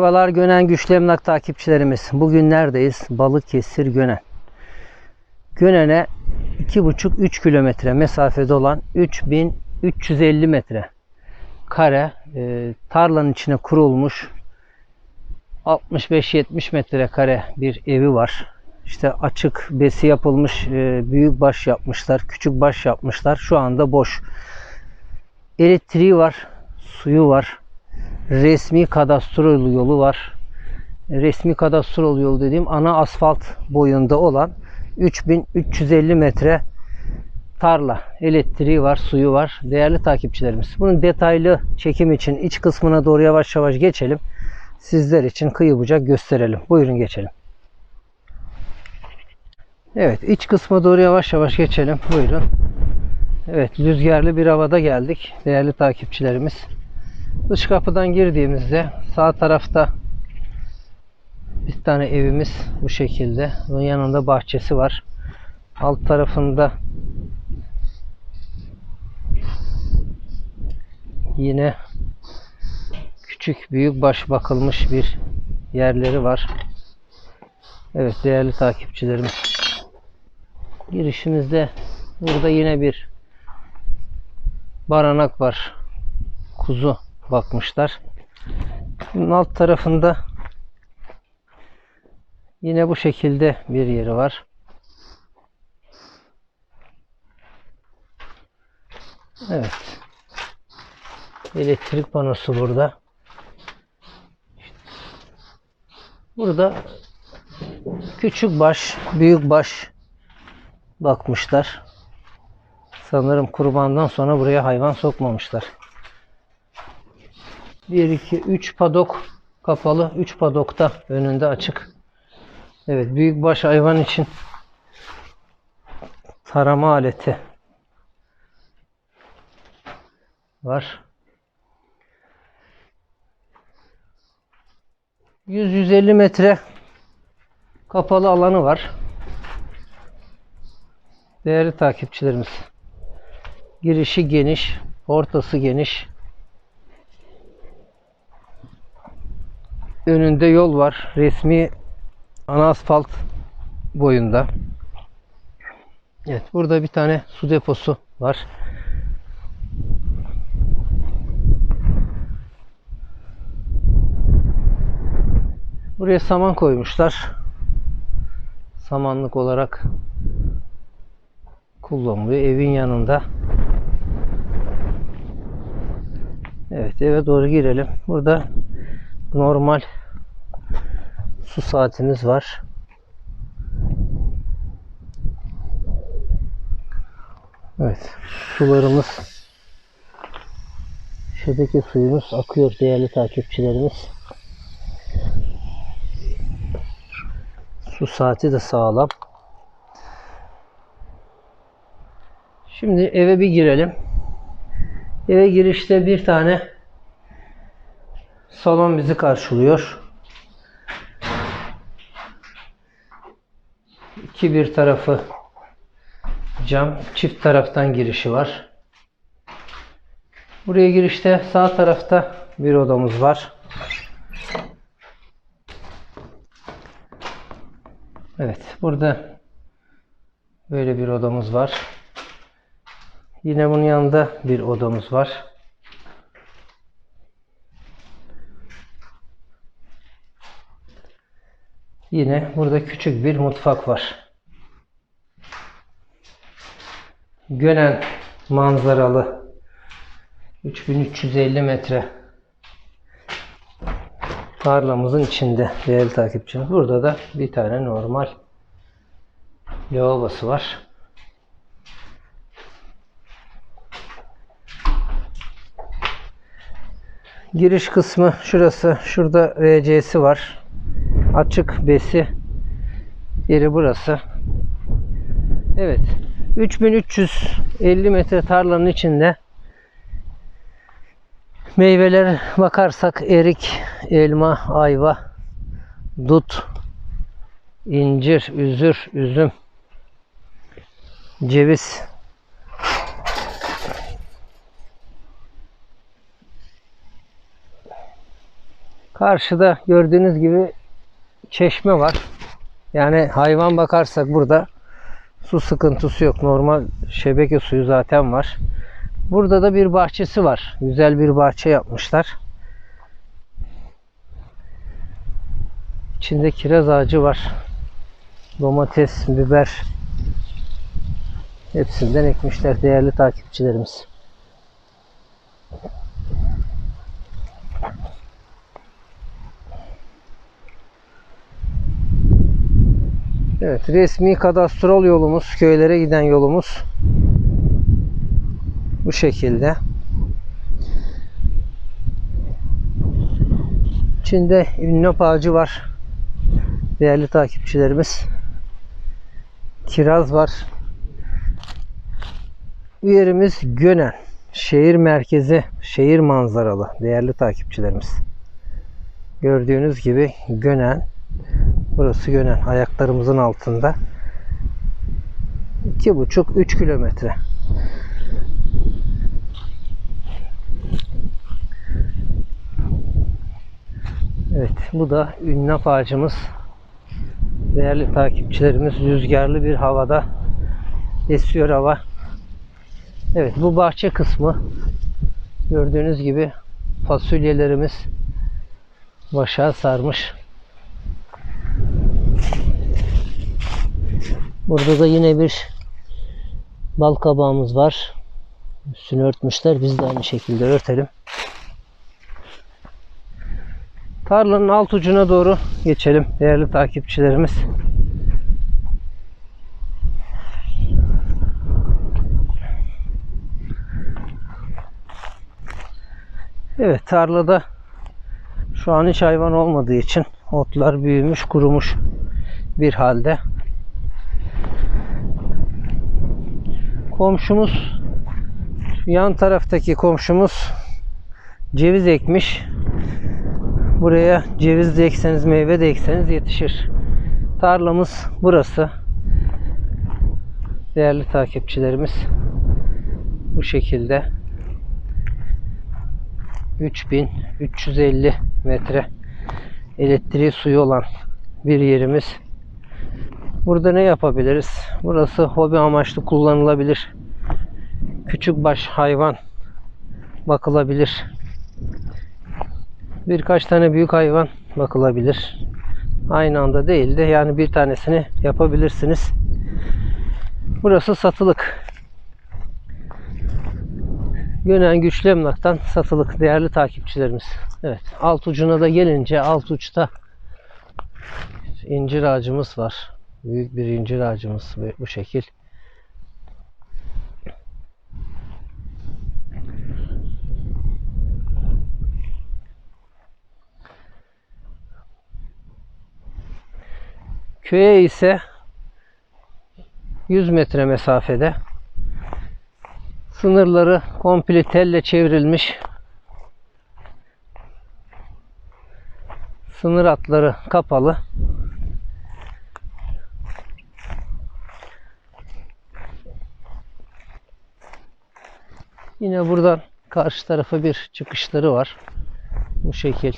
Merhabalar Gönen Güçlü Emlak takipçilerimiz. Bugün neredeyiz? Balıkesir Gönen. Gönen'e 2,5-3 kilometre mesafede olan 3350 metre kare e, tarlanın içine kurulmuş 65-70 metrekare bir evi var. İşte açık besi yapılmış, e, büyük baş yapmışlar, küçük baş yapmışlar. Şu anda boş. Elektriği var, suyu var, resmi kadastrol yolu var. Resmi kadastrol yolu dediğim ana asfalt boyunda olan 3350 metre tarla, elektriği var, suyu var. Değerli takipçilerimiz. Bunun detaylı çekim için iç kısmına doğru yavaş yavaş geçelim. Sizler için kıyı bucak gösterelim. Buyurun geçelim. Evet iç kısma doğru yavaş yavaş geçelim. Buyurun. Evet rüzgarlı bir havada geldik. Değerli takipçilerimiz. Dış kapıdan girdiğimizde sağ tarafta bir tane evimiz bu şekilde. Bunun yanında bahçesi var. Alt tarafında yine küçük büyük baş bakılmış bir yerleri var. Evet değerli takipçilerimiz. Girişimizde burada yine bir baranak var. Kuzu bakmışlar. Bunun alt tarafında yine bu şekilde bir yeri var. Evet. Elektrik panosu burada. Burada küçük baş, büyük baş bakmışlar. Sanırım kurbandan sonra buraya hayvan sokmamışlar. 1, 2, 3 padok kapalı. 3 padokta önünde açık. Evet büyük baş hayvan için tarama aleti var. 100-150 metre kapalı alanı var. Değerli takipçilerimiz. Girişi geniş, ortası geniş. Önünde yol var. Resmi ana asfalt boyunda. Evet, burada bir tane su deposu var. Buraya saman koymuşlar. Samanlık olarak kullanılıyor. Evin yanında. Evet eve doğru girelim. Burada normal su saatimiz var. Evet sularımız şebeke suyumuz akıyor değerli takipçilerimiz. Su saati de sağlam. Şimdi eve bir girelim. Eve girişte bir tane salon bizi karşılıyor. İki bir tarafı cam, çift taraftan girişi var. Buraya girişte sağ tarafta bir odamız var. Evet, burada böyle bir odamız var. Yine bunun yanında bir odamız var. Yine burada küçük bir mutfak var. Gönen manzaralı 3350 metre tarlamızın içinde değerli takipçimiz. Burada da bir tane normal lavabosu var. Giriş kısmı şurası. Şurada WC'si var. Açık besi yeri burası. Evet. 3350 metre tarlanın içinde meyveler bakarsak erik, elma, ayva, dut, incir, üzür, üzüm, ceviz, Karşıda gördüğünüz gibi çeşme var. Yani hayvan bakarsak burada su sıkıntısı yok. Normal şebeke suyu zaten var. Burada da bir bahçesi var. Güzel bir bahçe yapmışlar. İçinde kiraz ağacı var. Domates, biber hepsinden ekmişler değerli takipçilerimiz. Evet, resmi kadastrol yolumuz, köylere giden yolumuz bu şekilde. İçinde ünnop ağacı var. Değerli takipçilerimiz. Kiraz var. Bu yerimiz Gönen. Şehir merkezi, şehir manzaralı değerli takipçilerimiz. Gördüğünüz gibi Gönen. Burası Gönen. Ayaklarımızın altında. 2,5-3 kilometre. Evet, bu da ünnap ağacımız. Değerli takipçilerimiz rüzgarlı bir havada esiyor hava. Evet, bu bahçe kısmı. Gördüğünüz gibi fasulyelerimiz başa sarmış. Burada da yine bir bal kabağımız var. Üstünü örtmüşler. Biz de aynı şekilde örtelim. Tarlanın alt ucuna doğru geçelim değerli takipçilerimiz. Evet tarlada şu an hiç hayvan olmadığı için otlar büyümüş, kurumuş bir halde. Komşumuz şu yan taraftaki komşumuz ceviz ekmiş. Buraya ceviz de ekseniz, meyve de ekseniz yetişir. Tarlamız burası. Değerli takipçilerimiz bu şekilde 3350 metre elektriği suyu olan bir yerimiz. Burada ne yapabiliriz? Burası hobi amaçlı kullanılabilir. Küçük baş hayvan bakılabilir. Birkaç tane büyük hayvan bakılabilir. Aynı anda değil de yani bir tanesini yapabilirsiniz. Burası satılık. Gönen güçlü emlaktan satılık değerli takipçilerimiz. Evet alt ucuna da gelince alt uçta incir ağacımız var. Büyük bir incir ağacımız bu şekil. Köye ise 100 metre mesafede sınırları komple telle çevrilmiş sınır hatları kapalı yine buradan karşı tarafa bir çıkışları var bu şekil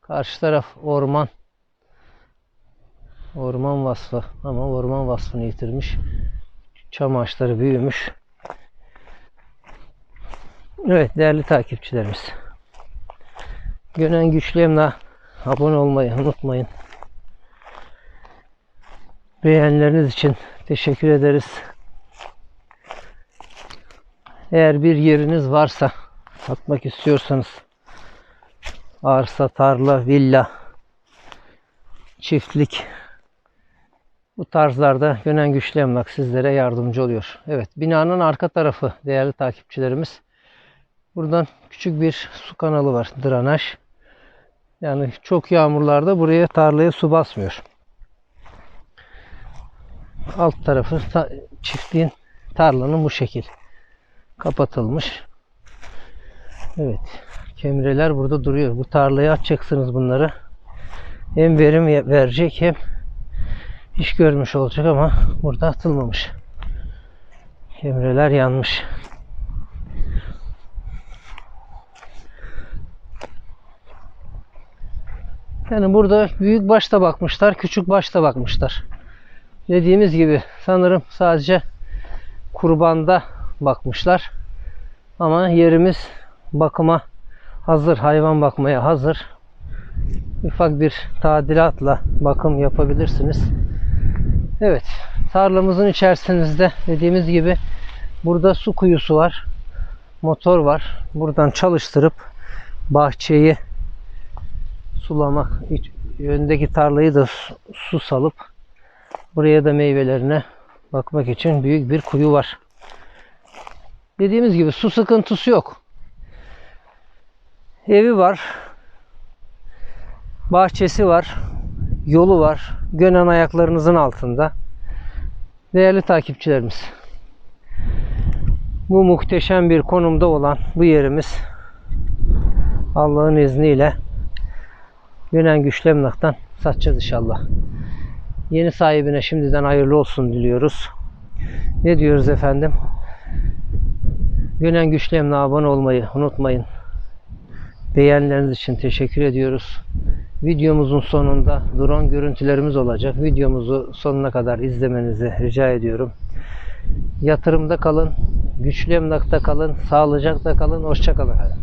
karşı taraf orman Orman vasfı ama orman vasfını yitirmiş. Çam ağaçları büyümüş. Evet değerli takipçilerimiz. Gönen Güçlü Emlak abone olmayı unutmayın. Beğenileriniz için teşekkür ederiz. Eğer bir yeriniz varsa satmak istiyorsanız arsa, tarla, villa, çiftlik bu tarzlarda Gönen Güçlü Emlak sizlere yardımcı oluyor. Evet binanın arka tarafı değerli takipçilerimiz. Buradan küçük bir su kanalı var. Dranaj. Yani çok yağmurlarda buraya tarlaya su basmıyor. Alt tarafı ta çiftliğin tarlanın bu şekil kapatılmış. Evet. Kemreler burada duruyor. Bu tarlaya açacaksınız bunları. Hem verim verecek hem iş görmüş olacak ama burada atılmamış. Kemreler yanmış. Yani burada büyük başta bakmışlar, küçük başta bakmışlar. Dediğimiz gibi sanırım sadece kurbanda bakmışlar. Ama yerimiz bakıma hazır, hayvan bakmaya hazır. Ufak bir tadilatla bakım yapabilirsiniz. Evet, tarlamızın içerisinde dediğimiz gibi burada su kuyusu var. Motor var. Buradan çalıştırıp bahçeyi sulamak, iç- öndeki tarlayı da su salıp buraya da meyvelerine bakmak için büyük bir kuyu var. Dediğimiz gibi su sıkıntısı yok. Evi var. Bahçesi var. Yolu var. Gönen ayaklarınızın altında. Değerli takipçilerimiz. Bu muhteşem bir konumda olan bu yerimiz Allah'ın izniyle Gönen Güçlü Emlak'tan satacağız inşallah. Yeni sahibine şimdiden hayırlı olsun diliyoruz. Ne diyoruz efendim? Gönen Güçlü Emlak'a abone olmayı unutmayın. Beğenileriniz için teşekkür ediyoruz. Videomuzun sonunda drone görüntülerimiz olacak. Videomuzu sonuna kadar izlemenizi rica ediyorum. Yatırımda kalın, güçlü emlakta kalın, sağlıcakla kalın, hoşça kalın efendim.